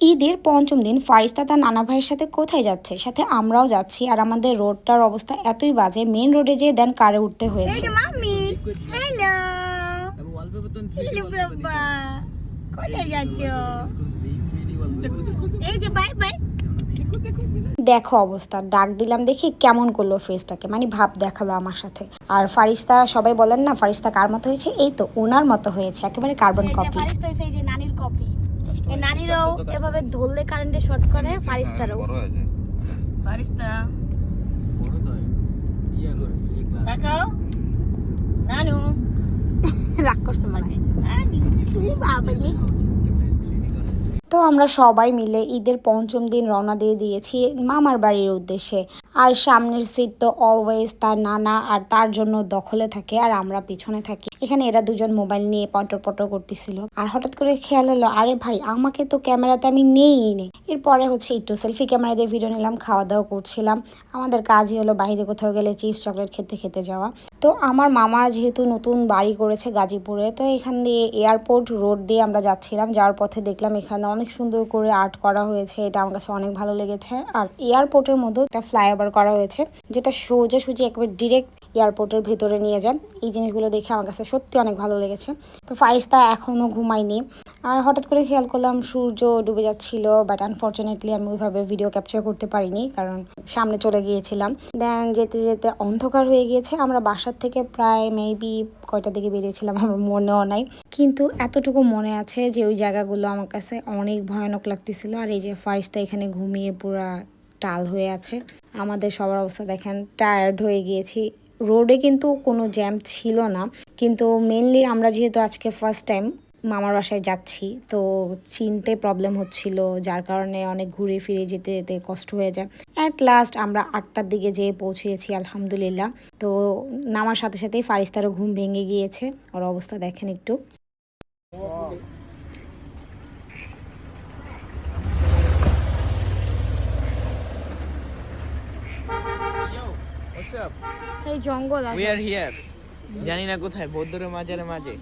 ঈদের পঞ্চম দিন ফারিস্তা তার নানা ভাইয়ের সাথে কোথায় যাচ্ছে? সাথে আমরাও যাচ্ছি। আর আমাদের রোডটার অবস্থা এতই বাজে মেন রোডে যেয়ে দেন কারে উঠতে হয়েছে। দেখো অবস্থা ডাক দিলাম দেখি কেমন করল ফেসটাকে মানে ভাব দেখাল আমার সাথে। আর ফারিস্তা সবাই বলেন না ফারিস্তা কার মতো হয়েছে? এই তো ওনার মতো হয়েছে একেবারে কার্বন কপি ফারিস্তা হইছে এই যে নানির কপি নানিরাও এভাবে ধরলে কারেন্টে শর্ট করে ফারিস্তারও। ফারিস্তা। বড় তো ইয়া করে তাকাও নানু? রাগ করছে মানে? বাবালি তো আমরা সবাই মিলে ঈদের পঞ্চম দিন রওনা দিয়ে দিয়েছি মামার বাড়ির উদ্দেশ্যে। আর সামনের সিট তো অলওয়েজ তার নানা আর তার জন্য দখলে থাকে আর আমরা পিছনে থাকি। এখানে এরা দুজন মোবাইল নিয়ে পটর পটর করতেছিল। আর হঠাৎ করে খেয়াল হলো আরে ভাই, আমাকে তো ক্যামেরাতে আমি নেই নে। এরপরে হচ্ছে একটু সেলফি ক্যামেরা দিয়ে ভিডিও নিলাম খাওয়া দাওয়া করছিলাম। আমাদের কাজই হলো বাইরে কোথাও গেলে চিপস চকলেট খেতে খেতে যাওয়া। তো আমার মামা যেহেতু নতুন বাড়ি করেছে গাজীপুরে, তো এখান দিয়ে এয়ারপোর্ট রোড দিয়ে আমরা যাচ্ছিলাম। যাওয়ার পথে দেখলাম এখানে অনেক সুন্দর করে আর্ট করা হয়েছে। এটা আমার কাছে অনেক ভালো লেগেছে। আর এয়ারপোর্টের মধ্যে একটা ফ্লাইওভার করা হয়েছে, যেটা সোজাসুজি একবার ডিরেক্ট এয়ারপোর্টের ভেতরে নিয়ে যায় এই জিনিসগুলো দেখে আমার কাছে সত্যি অনেক ভালো লেগেছে। তো ফারিস্তা এখনও ঘুমায়নি। আর হঠাৎ করে খেয়াল করলাম সূর্য ডুবে যাচ্ছিল বাট আনফর্চুনেটলি আমি ওইভাবে ভিডিও ক্যাপচার করতে পারিনি, কারণ সামনে চলে গিয়েছিলাম। দেন যেতে যেতে অন্ধকার হয়ে গিয়েছে। আমরা বাসার থেকে প্রায় মেবি কয়টা দিকে বেরিয়েছিলাম আমার মনেও নাই। কিন্তু এতটুকু মনে আছে যে ওই জায়গাগুলো আমার কাছে অনেক ভয়ানক লাগতেছিল। আর এই যে ফারিস্তা এখানে ঘুমিয়ে পুরা টাল হয়ে আছে। আমাদের সবার অবস্থা দেখেন টায়ার্ড হয়ে গিয়েছি। রোডে কিন্তু কোনো জ্যাম ছিল না। কিন্তু মেনলি আমরা যেহেতু আজকে ফার্স্ট টাইম মামার বাসায় যাচ্ছি, তো চিনতে প্রবলেম হচ্ছিল, যার কারণে অনেক ঘুরে ফিরে যেতে যেতে কষ্ট হয়ে যায়। অ্যাট লাস্ট আমরা আটটার দিকে যেয়ে পৌঁছেছি, আলহামদুলিল্লাহ। তো নামার সাথে সাথেই ফারিস্তারও ঘুম ভেঙে গিয়েছে। ওর অবস্থা দেখেন একটু। এই জঙ্গল উই আর হিয়ার জানি না কোথায় বৌদ্ধরের মাঝে।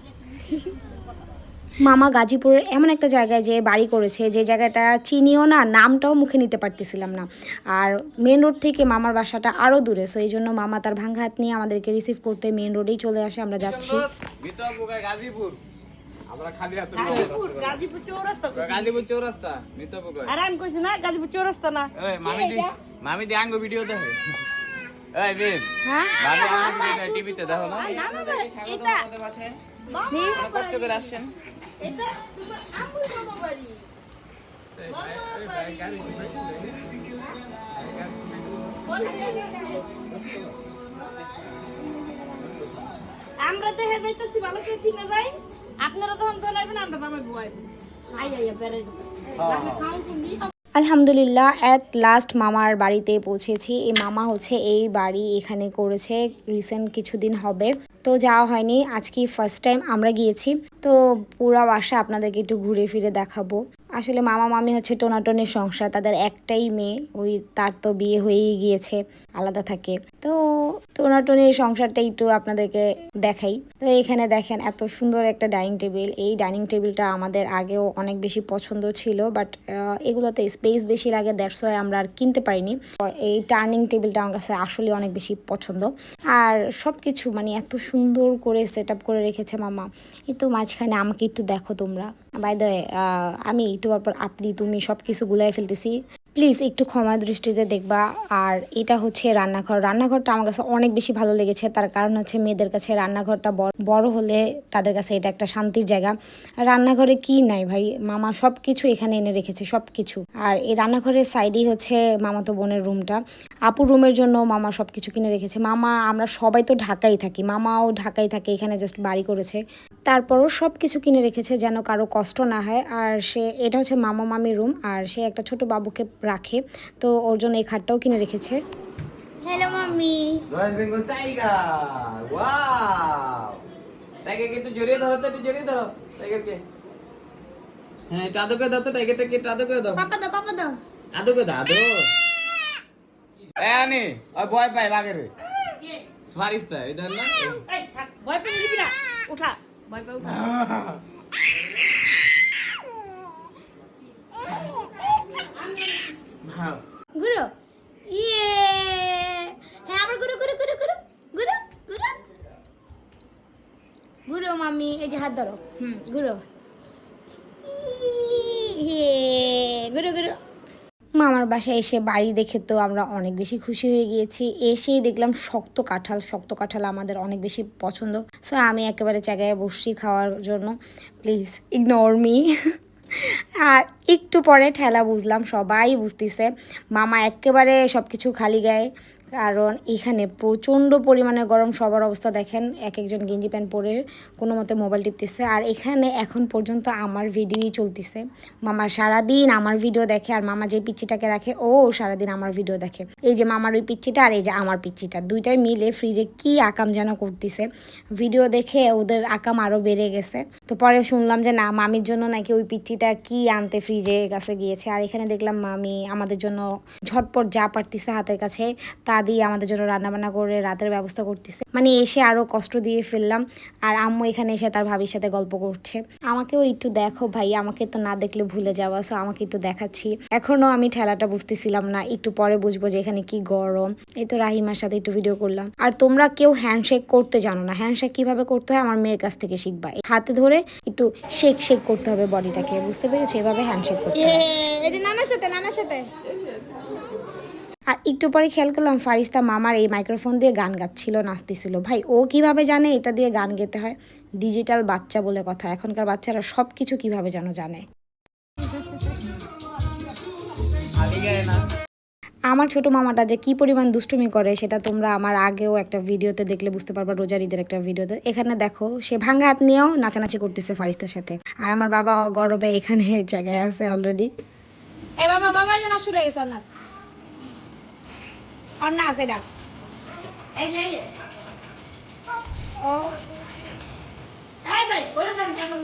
মামা গাজীপুরের এমন একটা জায়গায় যে বাড়ি করেছে যে জায়গাটা চিনিও না নামটাও মুখে নিতে পারতেছিলাম না। আর মেন রোড থেকে মামার বাসাটা আরও দূরে সো এই জন্য মামা তার ভাঙ্গা হাত নিয়ে আমাদেরকে রিসিভ করতে মেন রোডেই চলে আসে আমরা যাচ্ছি। গাজীপুর। আমরা খালি হাতে গাজীপুর চৌরাস্তা গাজীপুর চৌরাস্তা মিতপুর আর আমি কইছি না গাজীপুর চৌরাস্তা না। ওই মামি দি মামি দি আঙ্গো ভিডিও দেখে। বেব হ্যাঁ? ভাবি আমার টিভিতে দেখো না? না না এটা কষ্ট করে আসছেন। এটা তোমার মামা বাড়ি। আমরা তো তো ভালো করে চিনে যাই। আপনারা তখন তো নাইবেন আমরা বাবা বুয়াই আই আই বেড়ে খাও তুমি আলহামদুলিল্লাহ অ্যাট লাস্ট মামার বাড়িতে পৌঁছেছি। এই মামা হচ্ছে এই বাড়ি এখানে করেছে রিসেন্ট কিছুদিন হবে। তো যাওয়া হয়নি আজকে ফার্স্ট টাইম আমরা গিয়েছি। তো পুরা বাসা আপনাদেরকে একটু ঘুরে ফিরে দেখাবো। আসলে মামা মামি হচ্ছে টোনাটনের সংসার, তাদের একটাই মেয়ে, ওই তার তো বিয়ে হয়েই গিয়েছে, আলাদা থাকে। তো টোনাটনের সংসারটা একটু আপনাদেরকে দেখাই। তো এখানে দেখেন এত সুন্দর একটা ডাইনিং টেবিল। এই ডাইনিং টেবিলটা আমাদের আগেও অনেক বেশি পছন্দ ছিল, বাট এগুলোতে স্পেস বেশি লাগে দ্যাটস ওয়াই আমরা আর কিনতে পারিনি। এই টার্নিং টেবিলটা আমার কাছে আসলে অনেক বেশি পছন্দ। আর সব কিছু মানে এত সুন্দর করে সেট করে রেখেছে মামা। এই তো মাঝখানে আমাকে একটু দেখো তোমরা। বাই দ্য আমি তোমার পর আপনি তুমি সব কিছু গুলাই ফেলতেছি। প্লিজ একটু ক্ষমা দৃষ্টিতে দেখবা। আর এটা হচ্ছে রান্নাঘর। রান্নাঘরটা আমার কাছে অনেক বেশি ভালো লেগেছে। তার কারণ হচ্ছে মেয়েদের কাছে রান্নাঘরটা বড়- হলে তাদের কাছে এটা একটা শান্তির জায়গা। রান্নাঘরে কি নাই ভাই? মামা সব কিছু এখানে এনে রেখেছে সব কিছু আর এই রান্নাঘরের সাইডেই হচ্ছে মামাতো বোনের রুমটা। আপু রুমের জন্য মামা সব কিছু কিনে রেখেছে। মামা, আমরা সবাই তো ঢাকাই থাকি। মামাও ঢাকাই থাকে, এখানে জাস্ট বাড়ি করেছে। তারপরও সব কিছু কিনে রেখেছে যেন কারও কষ্ট না হয়। আর সে, এটা হচ্ছে মামা মামির রুম। আর সে একটা ছোট বাবুকে রাখে। তো ওর জন্য এই খাটটাও কিনে রেখেছে। Hello mummy royal Bengal tiger wow টাইগারকে একটু জড়িয়ে ধরো তো একটু জড়িয়ে ধরো টাইগারকে হ্যাঁ একটু আদরকে দাও তো টাইগারটাকে একটু আদরকে দাও। পাপা দাও পাপা দাও। আদরকে দাও আদর এ আনি ওই ভয় পাই বাঘের। মারিস তা এটা না এই থাক ভয় পেয়ে দিবি না। উঠা ভয় পেয়ে উঠা। হ্যাঁ। ঘুরো ইয়ে। হ্যাঁ আবার ঘুরো মামি, এই যে হাত ধরো। হুম ঘুরো ইয়ে ঘুরো ঘুরো মামার বাসায় এসে বাড়ি দেখে তো আমরা অনেক বেশি খুশি হয়ে গিয়েছি। এসেই দেখলাম শক্ত কাঁঠাল শক্ত কাঁঠাল আমাদের অনেক বেশি পছন্দ। সো আমি একেবারে জায়গায় বসছি খাওয়ার জন্য। প্লিজ ইগনোর মি আর একটু পরে ঠেলা বুঝলাম, সবাই বুঝতেছে। মামা একেবারে সব কিছু খালি গায়ে, কারণ এখানে প্রচণ্ড পরিমাণে গরম, সবার অবস্থা দেখেন এক একজন গেঞ্জি প্যান্ট পরে কোনো মতে মোবাইল টিপতেছে। আর এখানে এখন পর্যন্ত আমার ভিডিওই চলতেছে। মামা সারাদিন আমার ভিডিও দেখে, আর মামা যে পিচ্চিটাকে রাখে, ও সারাদিন আমার ভিডিও দেখে। এই যে মামার ওই পিচ্চিটা আর এই যে আমার পিচ্চিটা, দুইটাই মিলে ফ্রিজে কি আকাম যেন করতেছে। ভিডিও দেখে ওদের আকাম আরও বেড়ে গেছে। তো পরে শুনলাম যে, না, মামির জন্য নাকি ওই পিচ্চিটা কি আনতে ফ্রিজে কাছে গিয়েছে। আর এখানে দেখলাম মামি আমাদের জন্য ঝটপট যা পারতিছে হাতের কাছে, তা দিয়ে আমাদের জন্য রান্নাবান্না করে রাতের ব্যবস্থা করতেছে। মানে এসে আরও কষ্ট দিয়ে ফেললাম। আর আম্মু এখানে এসে তার ভাবির সাথে গল্প করছে। আমাকেও একটু দেখো ভাই, আমাকে তো না দেখলে ভুলে যাওয়া সো আমাকে একটু দেখাচ্ছি। এখনও আমি ঠেলাটা বুঝতেছিলাম না, একটু পরে বুঝব যে এখানে কি গরম। এই তো রাহিমার সাথে একটু ভিডিও করলাম। আর তোমরা কেউ হ্যান্ডশেক করতে জানো না। হ্যান্ডশেক কীভাবে করতে হয় আমার মেয়ের কাছ থেকে শিখবা। হাতে ধরে একটু শেক শেক করতে হবে বডিটাকে বুঝতে পেরেছ? এভাবে হ্যান্ডশেক করতে এটা নানার সাথে নানার সাথে। আর একটু পরে খেয়াল করলাম ফারিস্তা মামার এই মাইক্রোফোন দিয়ে গান গাচ্ছিল নাচতেছিল। ভাই ও কীভাবে জানে এটা দিয়ে গান গেতে হয়? ডিজিটাল বাচ্চা বলে কথা। এখনকার বাচ্চারা সব কিছু কীভাবে যেন জানে। না। আমার ছোট মামাটা যে কি পরিমাণ দুষ্টুমি করে সেটা তোমরা আমার আগেও একটা ভিডিওতে দেখলে বুঝতে পারবা রোজার ঈদের একটা ভিডিওতে। এখানে দেখো সে ভাঙ্গা হাত নিয়েও নাচানাচি করতেছে ফারিস্তার সাথে। আর আমার বাবা গরবে এখানে জায়গায় আছে অলরেডি বাবা বাবা যেন শুরু হয়ে গেছে ও। ভাই ওরে যান কেমন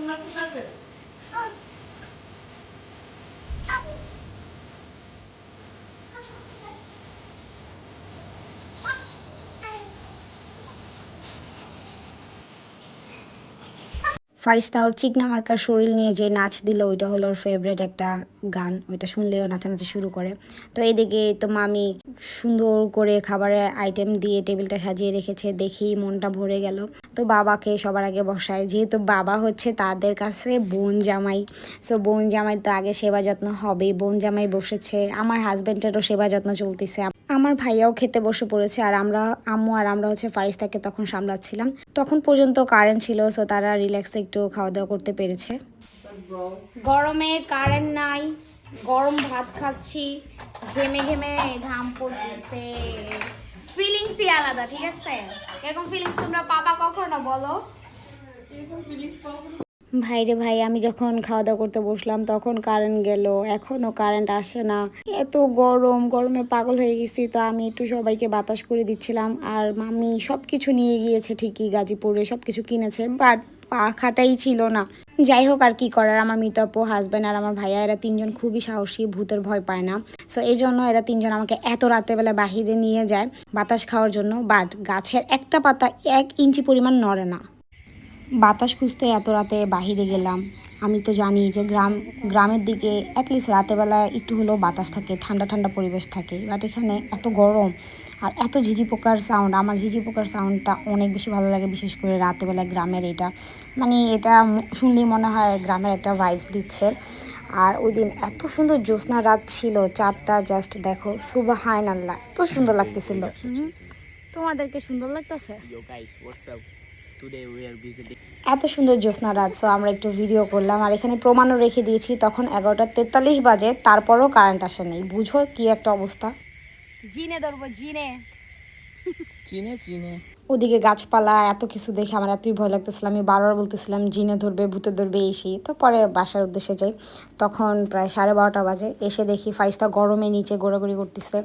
ফারিস্তা ওর চিকনা মার্কার শরীর নিয়ে যে নাচ দিল, ওইটা হলো ওর ফেভারিট একটা গান। ওইটা শুনলেও নাচানাচি শুরু করে। তো এইদিকে তো মামি সুন্দর করে খাবারের আইটেম দিয়ে টেবিলটা সাজিয়ে রেখেছে, দেখেই মনটা ভরে গেল। তো বাবাকে সবার আগে বসায়, যেহেতু বাবা হচ্ছে তাদের কাছে বোন জামাই। সো বোন জামাই তো আগে সেবা যত্ন হবেই। বোন জামাই বসেছে, আমার হাজব্যান্ডেরও সেবা যত্ন চলতেছে। আমার ভাইয়াও খেতে বসে পড়েছে, আর আমরা, আম্মু আর আমরা হচ্ছে ফারিস্তাকে তখন সামলাচ্ছিলাম। তখন পর্যন্ত কারেন্ট ছিল সো তারা রিল্যাক্সে একটু খাওয়া দাওয়া করতে পেরেছে। গরমে কারেন্ট নাই গরম ভাত খাচ্ছি ঘেমে ঘেমে ঘাম পড়তেছে। ফিলিংসই আলাদা ঠিক আছে? এরকম ফিলিংস তোমরা পাবা কখনো বলো? ভাইরে ভাই আমি যখন খাওয়া দাওয়া করতে বসলাম তখন কারেন্ট গেল এখনও কারেন্ট আসে না। এত গরম গরমে পাগল হয়ে গেছি তো আমি একটু সবাইকে বাতাস করে দিচ্ছিলাম আর মামি সব কিছু নিয়ে গিয়েছে ঠিকই গাজীপুরে সব কিছু কিনেছে বাট পাখাটাই ছিল না। যাই হোক, আর কি করার? আমার মিতাপ্প হাজব্যান্ড আর আমার ভাইয়া, এরা তিনজন খুবই সাহসী, ভূতের ভয় পায় না। সো এই জন্য এরা তিনজন আমাকে এত রাতেবেলা বাহিরে নিয়ে যায় বাতাস খাওয়ার জন্য। বাট গাছের একটা পাতা এক ইঞ্চি পরিমাণ নড়ে না। বাতাস খুঁজতে এত রাতে বাহিরে গেলাম। আমি তো জানি যে গ্রাম, গ্রামের দিকে অ্যাটলিস্ট রাতেবেলা একটু হলেও বাতাস থাকে, ঠান্ডা ঠান্ডা পরিবেশ থাকে। বাট এখানে এত গরম আর এত ঝিঝি পোকার সাউন্ড আমার ঝিঝি পোকার সাউন্ডটা অনেক বেশি ভালো লাগে বিশেষ করে রাতেবেলা গ্রামের এটা। মানে এটা শুনলেই মনে হয় গ্রামের একটা ভাইবস দিচ্ছে। আর ওই দিন এত সুন্দর জ্যোৎস্না রাত ছিল চারটা জাস্ট দেখো সুবাহান আল্লাহ এত সুন্দর লাগতেছিল। তোমাদেরকে সুন্দর লাগতেছে? এত সুন্দর জ্যোৎস্না রাত সো আমরা একটু ভিডিও করলাম। আর এখানে প্রমাণও রেখে দিয়েছি তখন এগারোটা তেতাল্লিশ বাজে তারপরও কারেন্ট আসেনি। বুঝো কি একটা অবস্থা? জিনে ধরবো জিনে। চিনে চিনে। ওদিকে গাছপালা এত কিছু দেখে আমার এতই ভয় লাগতেছিল। আমি বারবার বলতেছিলাম জিনে ধরবে ভূতে ধরবে এসে তো পরে বাসার উদ্দেশ্যে যাই। তখন প্রায় সাড়ে বারোটা বাজে। এসে দেখি ফারিস্তা গরমে নিচে ঘোরাঘুরি করতেছে।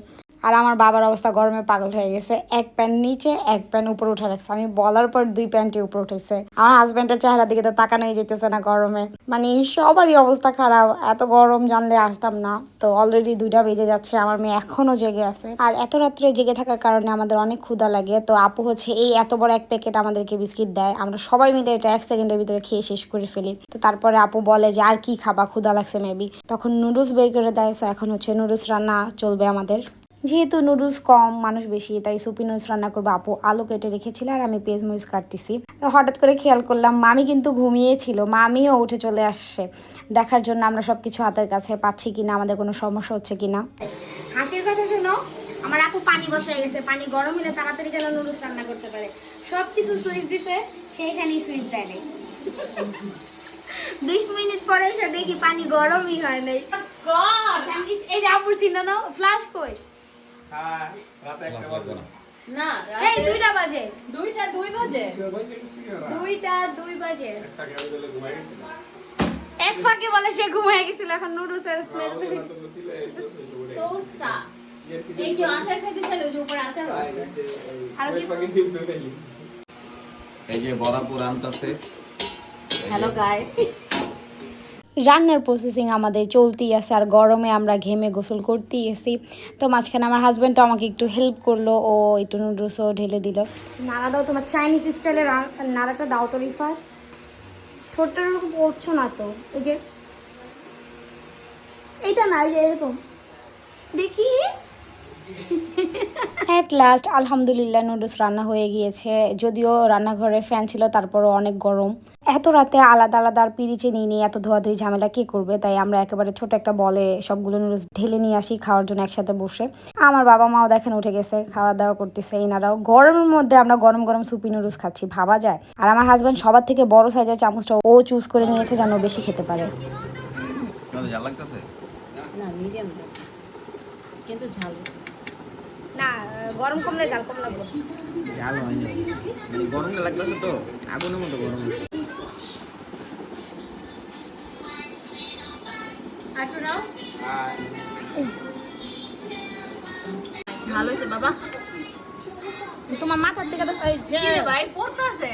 আর আমার বাবার অবস্থা গরমে পাগল হয়ে গেছে। এক প্যান্ট নিচে, এক প্যান্ট উপরে উঠে রাখছে। আমি বলার পর দুই প্যান্টই উপরে উঠেছে। আমার হাজব্যান্ডের চেহারা দিকে তো তাকানোই যেতেছে না গরমে। মানে সবারই অবস্থা খারাপ। এত গরম জানলে আসতাম না। তো অলরেডি দুইটা বেজে যাচ্ছে। আমার মেয়ে এখনও জেগে আছে। আর এত রাত্রে জেগে থাকার কারণে আমাদের অনেক ক্ষুধা লাগে। তো আপু হচ্ছে এই এত বড় এক প্যাকেট আমাদেরকে বিস্কিট দেয়। আমরা সবাই মিলে এটা এক সেকেন্ডের ভিতরে খেয়ে শেষ করে ফেলি। তো তারপরে আপু বলে যে, আর কি খাবা? ক্ষুধা লাগছে মেবি তখন নুডলস বের করে দেয়। তো এখন হচ্ছে নুডলস রান্না চলবে আমাদের। যেহেতু নুডলস কম মানুষ বেশি তাই সুপি নুডলস রান্না করব। আপু আলু কেটে রেখেছিল আর আমি পেঁয়াজ মরিচ কাটতেছি। হঠাৎ করে খেয়াল করলাম মামি কিন্তু ঘুমিয়েছিল মামিও উঠে চলে আসছে। দেখার জন্য আমরা সব কিছু হাতের কাছে পাচ্ছি কিনা আমাদের কোনো সমস্যা হচ্ছে কিনা? হাসির কথা শোনো আমার আপু পানি বসায় গেছে পানি গরম হলে তাড়াতাড়ি যেন নুডলস রান্না করতে পারে। সব কিছু সুইচ দিছে সেইখানেই সুইচ দেয় নাই। বিশ মিনিট পরে এসে দেখি পানি গরমই হয় নাই। কি- এই যে আপুর চিহ্ন নাও ফ্লাশ কই? না। এই দুইটা বাজে। দুইটা দুই বাজে? দুইটা দুই বাজে। এক ফাঁকে বলে সে ঘুমিয়ে গেছিল এখন নুডলসের স্মেল সোসা। এই কি আচার খেতে চলে যে উপরে আচার আছে। আর কিছু? এই যে বরাপুর আনতাছে। হ্যালো গাইস রান্নার প্রসেসিং আমাদের চলতেই আছে আর গরমে আমরা ঘেমে গোসল করতেই এসি তো মাঝখানে আমার হাজব্যান্ডও আমাকে একটু হেল্প করল, ও একটু নুডলসও ঢেলে দিল। নাড়া দাও তোমার চাইনিজ স্টাইলে নাড়াটা দাও তো রিফার ছোট্ট ওরকম পড়ছো না তো ওই যে। এটা না, এই যে এরকম। দেখি। অ্যাট লাস্ট আলহামদুলিল্লাহ নুডলস রান্না হয়ে গিয়েছে। যদিও রান্নাঘরে ফ্যান ছিল তারপরও অনেক গরম। এত রাতে আলাদা আলাদা আর পিরিচে নিয়ে নিয়ে এত ধোয়াধুয়ি ঝামেলা কে করবে? তাই আমরা একেবারে ছোট একটা বলে সবগুলো নুডলস ঢেলে নিয়ে আসি খাওয়ার জন্য একসাথে বসে। আমার বাবা মাও দেখেন উঠে গেছে খাওয়া দাওয়া করতেছে এনারাও। গরমের মধ্যে আমরা গরম গরম সুপি নুডলস খাচ্ছি ভাবা যায়। আর আমার হাজব্যান্ড সবার থেকে বড় সাইজের চামচটা ও চুজ করে নিয়েছে যেন ও বেশি খেতে পারে। কিন্তু ঝাল না গরম কমলে জাল কম লাগবে। হয়নি। মানে গরমটা লাগতেছে তো আগুনের মতো গরম আছে। ঝাল হয়েছে বাবা। তোমার মাথার দিকে তো ভাই পড়তাছে?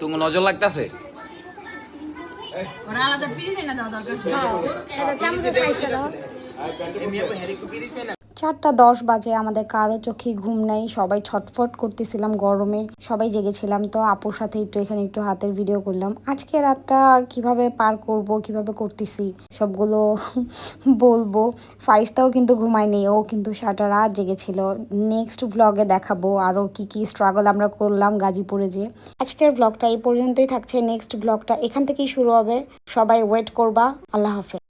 তোমার নজর লাগতেছে? ওরা আলাদা পিড়ি না দাও দরকার চামচের সাইজটা দাও। চারটা দশ বাজে, আমাদের কারও চোখে ঘুম নাই, সবাই ছটফট করতেছিলাম গরমে, সবাই জেগেছিলাম, তো আপুর সাথে একটু এখানে একটু হাতের ভিডিও করলাম। আজকে রাতটা কীভাবে পার করব, কীভাবে করতেছি, সবগুলো বলব। ফারিস্তাও কিন্তু ঘুমায়নি ও কিন্তু সারাটা রাত জেগেছিল। নেক্সট ব্লগে দেখাবো আরও কি কি স্ট্রাগল আমরা করলাম গাজীপুরে যে। আজকের ব্লগটা এই পর্যন্তই থাকছে নেক্সট ব্লগটা এখান থেকেই শুরু হবে। সবাই ওয়েট করবা, আল্লাহ হাফেজ।